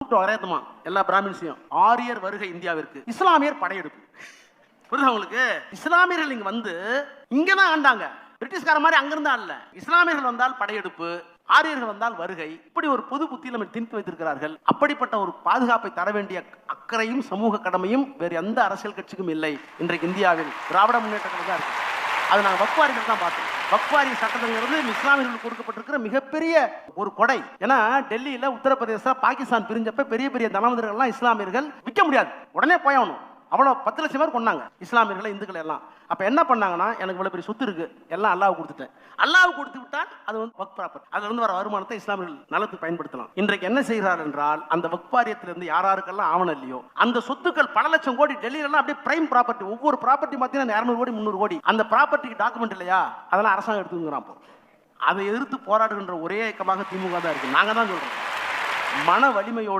கூப்பிட்டு வரேத்துமா எல்லா பிராமின்ஸையும். ஆரியர் வருகை இந்தியாவிற்கு. இஸ்லாமியர் படையெடுப்பு. புரியுதா உங்களுக்கு? இஸ்லாமியர்கள் இங்க வந்து இங்க தான் ஆண்டாங்க. பிரிட்டிஷ்கார மாதிரி அங்கிருந்தா இல்ல இஸ்லாமியர்கள் வந்தால் படையெடுப்பு ஆரியர்கள் வந்தால் வருகை. இப்படி ஒரு பொது புத்தியில் நம்ம திணித்து வைத்திருக்கிறார்கள். அப்படிப்பட்ட ஒரு பாதுகாப்பை தர வேண்டிய அக்கறையும் சமூக கடமையும் வேறு எந்த அரசியல் கட்சிக்கும் இல்லை. இன்றைக்கு இந்தியாவில் திராவிட முன்னேற்ற கழகம் தான் இருக்கு. அது நாங்கள் வக்வாரிகள் தான் பார்த்தோம். வக்வாரி சட்டத்திலிருந்து இஸ்லாமியர்களுக்கு கொடுக்கப்பட்டிருக்கிற மிகப்பெரிய ஒரு கொடை. ஏன்னா டெல்லியில உத்தரப்பிரதேச பாகிஸ்தான் பிரிஞ்சப்ப பெரிய பெரிய தனவந்தர்கள்லாம் இஸ்லாமியர்கள் விற்க முடியாது. உடனே போயணும் அவ்வளோ பத்து லட்சம் பேர் கொண்டாங்க இஸ்லாமியர்களை இந்துக்களை எல்லாம். அப்போ என்ன பண்ணாங்கன்னா எனக்கு இவ்வளோ பெரிய சொத்து இருக்கு எல்லாம் அல்லாஹ் கொடுத்துட்டேன். அல்லாஹ் கொடுத்து விட்டால் அது வந்து வக் ப்ராப்பர்ட்டி அதுலேருந்து வர வருமானத்தை இஸ்லாமியர்கள் நலத்துக்கு பயன்படுத்தலாம். இன்றைக்கு என்ன செய்கிறார் என்றால் அந்த வக்பாரியத்திலிருந்து யாராருக்கெல்லாம் யார் யாருக்கெல்லாம் ஆவணம் இல்லையோ அந்த சொத்துக்கள் பல லட்சம் கோடி டெல்லியிலலாம் அப்படியே பிரைம் ப்ராப்பர்ட்டி ஒவ்வொரு ப்ராப்பர்ட்டி பார்த்தீங்கன்னா இரநூறு கோடி முந்நூறு கோடி. அந்த ப்ராப்பர்ட்டிக்கு டாக்குமெண்ட் இல்லையா? அதெல்லாம் அரசாங்கம் எடுத்துங்கிறான் இப்போ. அதை எதிர்த்து போராடுகின்ற ஒரே இயக்கமாக திமுக தான் இருக்குது நாங்கள் தான் சொல்கிறோம் மன வலிமையோடு